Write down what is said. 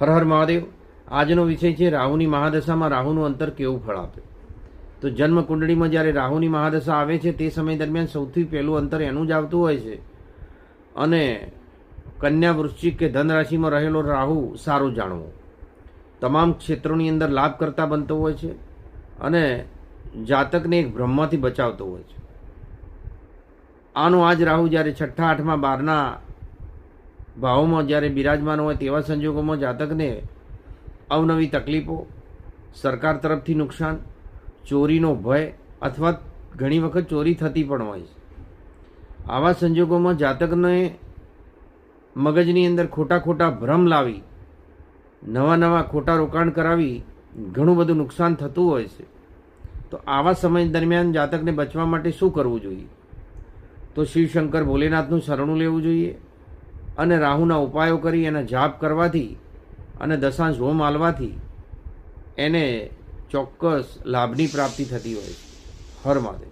હર હર મહાદેવ, આજનો વિષય છે રાહુની મહાદશામાં રાહુનું અંતર કેવું ફળ આપે? તો જન્મ કુંડળીમાં જ્યારે રાહુની મહાદશા આવે છે, તે સમય દરમિયાન સૌથી પહેલું અંતર એનું જ આવતું હોય છે. અને કન્યા વૃશ્ચિક કે ધન રાશિમાં રહેલો રાહુ સારો જાણવો. તમામ ક્ષેત્રોની અંદર લાભ કરતા બનતો હોય છે અને જાતકને એક બ્રહ્માથી બચાવતો હોય છે. આનો આજ રાહુ જ્યારે છઠ્ઠા, આઠમાં, બારના ભાવોમાં જ્યારે બિરાજમાન હોય તેવા સંજોગોમાં જાતકને અવનવી તકલીફો, સરકાર તરફથી નુકસાન, ચોરીનો ભય અથવા ઘણી વખત ચોરી થતી પણ હોય છે. આવા સંજોગોમાં જાતકને મગજની અંદર ખોટા ખોટા ભ્રમ લાવી, નવા નવા ખોટા રોકાણ કરાવી ઘણું બધું નુકસાન થતું હોય છે. તો આવા સમય દરમિયાન જાતકને બચવા માટે શું કરવું જોઈએ? તો શિવશંકર ભોલેનાથનું શરણું લેવું જોઈએ. અને રાહુના ઉપાયો કરી એના જાપ કરવાથી અને દશાંશ હોમ હાલવાથી એને ચોક્કસ લાભની પ્રાપ્તિ થતી હોય છે. હર મહાદેવ.